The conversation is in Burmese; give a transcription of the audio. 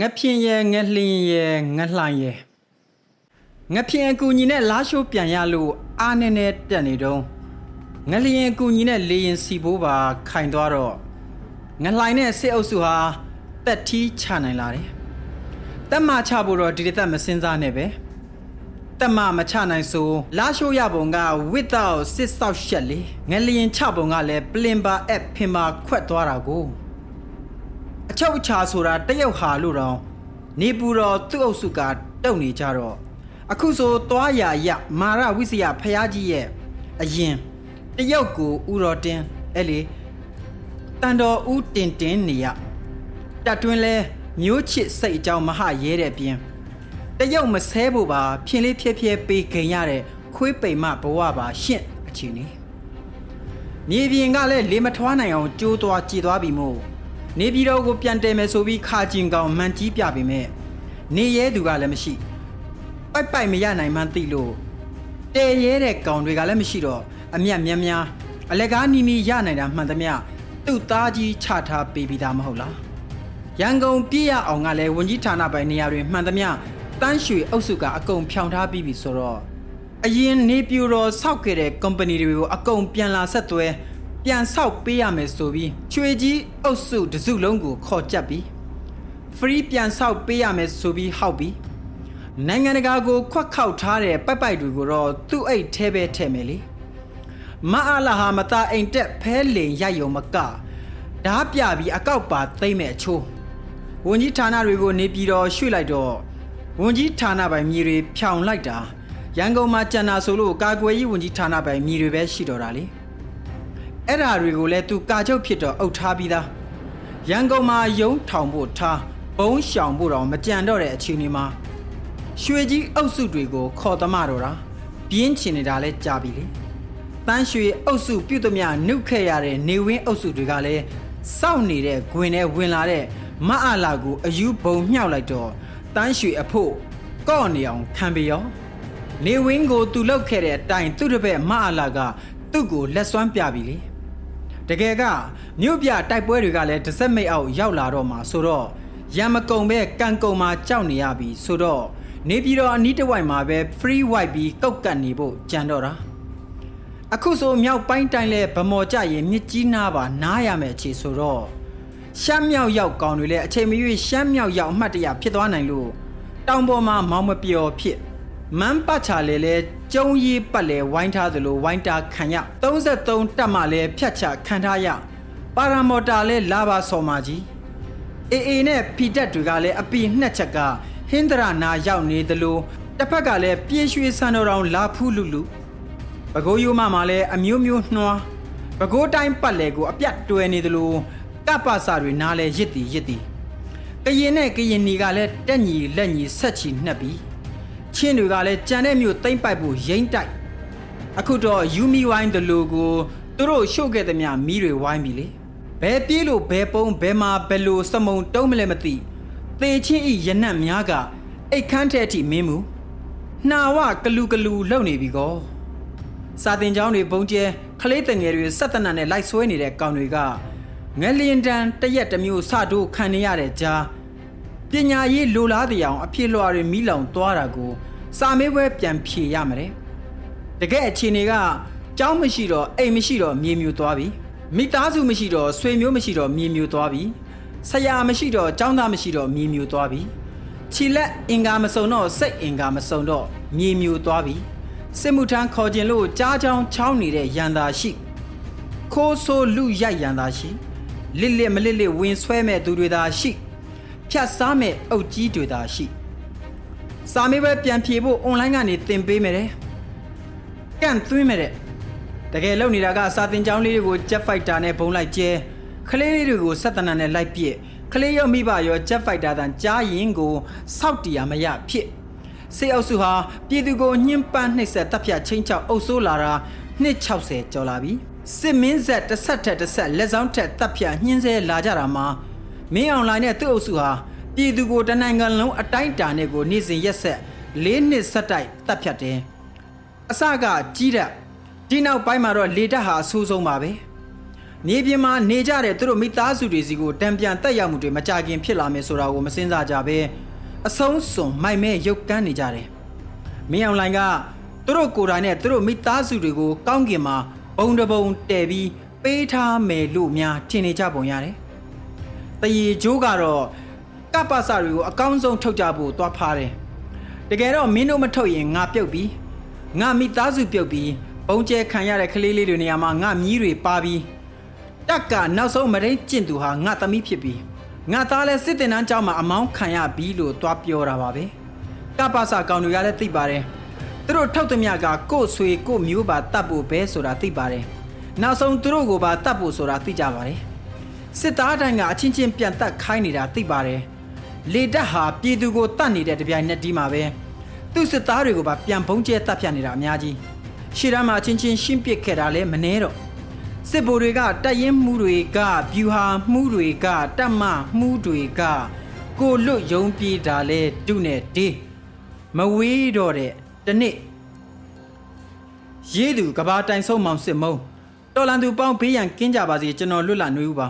ငဖြင်ရဲ့ငလှင်ရဲ့ငလှိုင်ရဲ့ငဖြင်အကူညီနဲ့လားရှိုးပြန်ရလို့အားနေနဲ့တက်နေတော့ငလျင်အကူညီနဲ့လေရင်စီဘိုးပါခိုင်သွားတော့ငလှိုင်နဲ့စစ်အုပ်စုဟာတက်ထီးချနိုင်လာတယ်တက်မချဖို့တော့ဒီတစ်သက်မစင်းစားနဲ့ပဲတက်မမချနိုင်ဆိုလားရှိုးရပုံက without စစ်ဆောက်ရှက်လေငလျင်ချပုံကလည်းပလင်ပါ app ဖင်ပါခွက်သွားတာကိုအ ချုပ်အခြာဆိုတာတရုတ်ဟာလို့တော့နေပူတော်သူ့အုပ်စုကတုံနေကြတော့အခုဆိုသွားရရမာရဝိစယဖျားကြီးရဲ့အရင်တရုတ်ကိုဥတော်တင်အဲ့လေတန်တော်ဦးတင်တင်နေရတက်တွင်းလဲမျိုးချစ်စိတ်အကြောင်းမဟရဲတဲ့ပြင်တရုတ်မဆဲဖို့ပါဖြင်းလေးဖြဲဖြဲပေးခင်ရတဲ့ခွေးပိန်မဘဝပါရှင့်အချင်းနေမြေပြင်ကလည်းလေမထွားနိုင်အောင်ကြိုးသွားကြည်သွားပြီမို့ နေပြည်တော်ကိုပြန်တယ်မယ်ဆိုပြီးခါကျင်ကောင်မှန်ကြီးပြပေမဲ့နေရဲသူကလည်းမရှိပိုက်ပိုက်မရနိုင်မှန်းသိလို့တဲရဲတဲ့ကောင်တွေကလည်းမရှိတော့အမျက်များများအလက်ကားနီမီရနိုင်တာမှန်သမျှသူ့သားကြီးချထားပေးပြီးသားမဟုတ်လားရန်ကုန်ပြည်ရအောင်ကလည်းဝန်ကြီးဌာနပိုင်နေရာတွေမှန်သမျှတန်းရွှေအုပ်စုကအကုန်ဖြောင်ထားပြီးပြီဆိုတော့အရင်နေပြူတော်စောက်ခဲ့တဲ့ company တွေကိုအကုန်ပြန်လာဆက်သွဲ ပြန်ဆောက်ပေးရမယ်ဆိုပြီးချွေကြီးအုပ်စုတစ်စုလုံးကိုခေါ်ကြပ်ပြီး free ပြန်ဆောက်ပေးရမယ်ဆိုပြီးဟောက်ပြီးနိုင်ငံတကာကိုခွက်ခောက်ထားတဲ့ပိုက်ပိုက်တွေကိုတော့သူ့အိတ်ထဲပဲထည့်မယ်လေမအားလာဟာမตาအိမ်တက်ဖဲလင်ရိုက်ယုံမကဓားပြပြီးအကောက်ပါသိမ့်မဲ့အချိုးဝန်ကြီးဌာနတွေကိုနေပြည်တော်ရွှေ့လိုက်တော့ဝန်ကြီးဌာနပိုင်မြေတွေဖြောင်လိုက်တာရန်ကုန်မှာကျန်တာဆိုလို့ကာကွယ်ရေးဝန်ကြီးဌာနပိုင်မြေတွေပဲရှိတော့တာလေ အဲ့ဓာတွေကိုလည်းသူကာချုပ်ဖြစ်တော့အုပ်ထားပြီးသားရန်ကုန်မှာယုံထောင်ဖို့ထားဘုံရှောင်ဖို့တော့မကြံတော့တဲ့အခြေအနေမှာရွှေကြီးအုပ်စုတွေကိုခေါ်သမားတော့တာပြင်းချင်နေတာလဲကြာပြီလေတန်းရွှေအုပ်စုပြုတ်သမျှနှုတ်ခဲ့ရတဲ့နေဝင်းအုပ်စုတွေကလည်းစောင့်နေတဲ့ဂွင်နဲ့ဝင်လာတဲ့မအားလာကိုအယူဘုံမြှောက်လိုက်တော့တန်းရွှေအဖို့ကော့နေအောင်ခံပေရောနေဝင်းကိုသူလောက်ခဲ့တဲ့အတိုင်းသူ့တပည့်မအားလာကသူ့ကိုလက်စွမ်းပြပြီလေ တကယ်ကမြို့ပြတိုက်ပွဲတွေကလည်းတစ်စက်မိတ်အောက်ရောက်လာတော့မှာဆိုတော့ရံမကုံပဲကန်ကုံမှာကြောက်နေရပြီဆိုတော့နေပြည်တော်အနီးတစ်ဝိုက်မှာပဲ free wipe ပြီးကောက်ကတ်နေဖို့ကြံတော့တာအခုဆိုမြောက်ပိုင်းတိုင်းလဲဗမော်ကြရင်မြစ်ကြီးနားပါနားရမယ်အခြေဆိုတော့ရှမ်းမြောက်ရောက်ကောင်တွေလည်းအချိန်မရွေးရှမ်းမြောက်ရောက်အမှတ်တရဖြစ်သွားနိုင်လို့တောင်ပေါ်မှာမောင်မပျော်ဖြစ် မန်းပတ်ချာလေလေကျုံရီပတ်လေဝိုင်းထားသလိုဝိုင်းတာခံရ33တက်မှလည်းဖြတ်ချခံထားရပါရာမော်တာလည်းလာပါစော်မာကြီးအေအေနဲ့ဖီတက်တွေကလည်းအပီနှစ်ချက်ကဟင်္ဒရာနာရောက်နေသလိုတစ်ဖက်ကလည်းပြေးရွှေစံတော်တော်လာဖူးလူလူပကိုးယိုမမှာလည်းအမျိုးမျိုးနှွားပကိုးတိုင်းပတ်လေကိုအပြတ်တွယ်နေသလိုကပ္ပစာတွေနားလဲရစ်တီရစ်တီကရင်နဲ့ကရင်နီကလည်းတက်ညီလက်ညီဆက်ချီနှက်ပြီး ချင်းတွေကလည်းကြံတဲ့မြို့တိမ့်ပိုက်ဖို့ရိမ့်တိုက်အခုတော့ယူမီဝိုင်းတလူကိုသူတို့ရှုပ်ခဲ့သမျှမီးတွေဝိုင်းပြီလေဘယ်ပြေးလို့ဘယ်ပုံဘယ်မှာဘယ်လိုစမုံတုံးမလဲမသိသေချင်းဤရနတ်များကအိတ်ခမ်းတဲ့အထိမင်းမူနှာဝကလူကလူလုံနေပြီကောစာတင်ကျောင်းတွေဘုံကျဲခလေးတငယ်တွေစက်တနတ်နဲ့လိုက်ဆွဲနေတဲ့ကောင်တွေကငလျင်တန်တရက်တစ်မျိုးစတို့ခံနေရတဲ့ကြား ပညာရေးလိုလားတရားအောင်အဖြစ်လွှာတွေမိလောင်သွားတာကို စာမေးပွဲပြန်ဖြေရမှာတဲ့တကယ်အခြေအနေကကျောင်းမရှိတော့အိမ်မရှိတော့မြေမြူသွားပြီမိသားစုမရှိတော့ဆွေမျိုးမရှိတော့မြေမြူသွားပြီဆရာမရှိတော့ကျောင်းသားမရှိတော့မြေမြူသွားပြီခြိလက်အင်္ဂါမစုံတော့စိတ်အင်္ဂါမစုံတော့မြေမြူသွားပြီစစ်မှုထမ်းခေါ်ခြင်းလို့ကြားချောင်းချောင်းနေတဲ့ရန်သာရှိခိုးဆိုးလူရိုက်ရန်သာရှိလစ်လစ်မလစ်လစ်ဝင်ဆွဲမဲ့သူတွေသာရှိ ဖြတ်စားမဲ့အုတ်ကြီးတွေသာရှိစာမေးပွဲပြန်ဖြေဖို့ online ကနေသင်ပေးမယ်တဲ့ကန့်သွင်းမယ်တဲ့တကယ်လုံနေတာကစာသင်ကျောင်းလေးတွေကို Jet Fighter နဲ့ဘုံလိုက်ကျဲခလေးလေးတွေကိုဆက်တနံနဲ့လိုက်ပြစ်ခလေးရောမိဘရော Jet Fighter တန်ကြားရင်ကိုစောက်တီရမရဖြစ်စေအုပ်စုဟာပြည်သူကိုညှဉ်းပန်းနှိပ်စက်တပ်ဖြတ်ချင်းချောက်အုပ်ဆိုးလာတာနှစ်60ကျော်လာပြီစစ်မင်းဆက်တစ်ဆက်ထက်တစ်ဆက်လက်ဆောင်ထက်တပ်ဖြတ်ညှင်းဆဲလာကြတာမှာ မင်းအောင်လိုင်းနဲ့သူ့အုပ်စုဟာပြည်သူကိုတနိုင်ငံလုံးအတိုင်းအတာနဲ့ကိုနေ့စဉ်ရက်ဆက်၄နှစ်ဆက်တိုက်တပ်ဖြတ်တယ်အစကကြီးတက်ဒီနောက်ပိုင်းမှာတော့လေတက်ဟာအဆိုးဆုံးပါပဲမြေပြင်မှာနေကြတဲ့သူတို့မိသားစုတွေစီကိုတံပြန်တက်ရောက်မှုတွေမကြခင်ဖြစ်လာမယ်ဆိုတာကိုမစင်စားကြဘဲအဆုံးစွန်မိုက်မဲရုပ်ကန်းနေကြတယ်မင်းအောင်လိုင်ကသူတို့ကိုယ်တိုင်နဲ့သူတို့မိသားစုတွေကိုကောင်းကင်မှာဘုံတစ်ဘုံတည်ပြီးပေးထားမယ်လို့များထင်နေကြပုံရတယ် တရီကျိုးကတော့ကပ္ပစတွေကိုအကောင်းဆုံးထုတ်ကြဖို့သွားဖားတယ်တကယ်တော့မင်းတို့မထုတ်ရင်ငါပြုတ်ပြီးငါမိသားစုပြုတ်ပြီးဘုံကျဲခံရတဲ့ကလေးလေးတွေနေရာမှာငါမြီးတွေပါပြီးတက်ကနောက်ဆုံးမရင်းကျင့်သူဟာငါသမီးဖြစ်ပြီးငါသားလဲစစ်တင်တန်းကျောင်းမှာအမောင်းခံရပြီလို့သွားပြောတာပါပဲကပ္ပစကောင်တွေကလည်းသိပါတယ်သူတို့ထောက်သမျှကကို့ဆွေကို့မျိုးပါတတ်ဖို့ပဲဆိုတာသိပါတယ်နောက်ဆုံးသူတို့ကိုပါတတ်ဖို့ဆိုတာသိကြပါတယ် စစ်သားတိုင်းကအချင်းချင်းပြန်တက်ခိုင်းနေတာသိပါတယ်လေတက်ဟာပြည်သူကိုတတ်နေတဲ့တပြိုင်နက်တည်းမှာပဲသူ့စစ်သားတွေကိုပါပြန်ပုံကျဲတက်ဖြတ်နေတာအများကြီးရှေ့တန်းမှာအချင်းချင်းရှင်းပစ်ခဲ့တာလဲမနှဲတော့စစ်ဗိုလ်တွေကတပ်ရင်မှုတွေကဗျူဟာမှုတွေကတပ်မမှုတွေကကိုလွတ်ယုံပြေးတာလဲတုနဲ့ဒေးမဝေးတော့တဲ့တနေ့ရေးသူကဘာတိုင်ဆုံးမောင်စစ်မုံတော်လန်သူပေါင်းဘေးရန်ကင်းကြပါစေကျွန်တော်လွတ်လပ်နေဦးပါ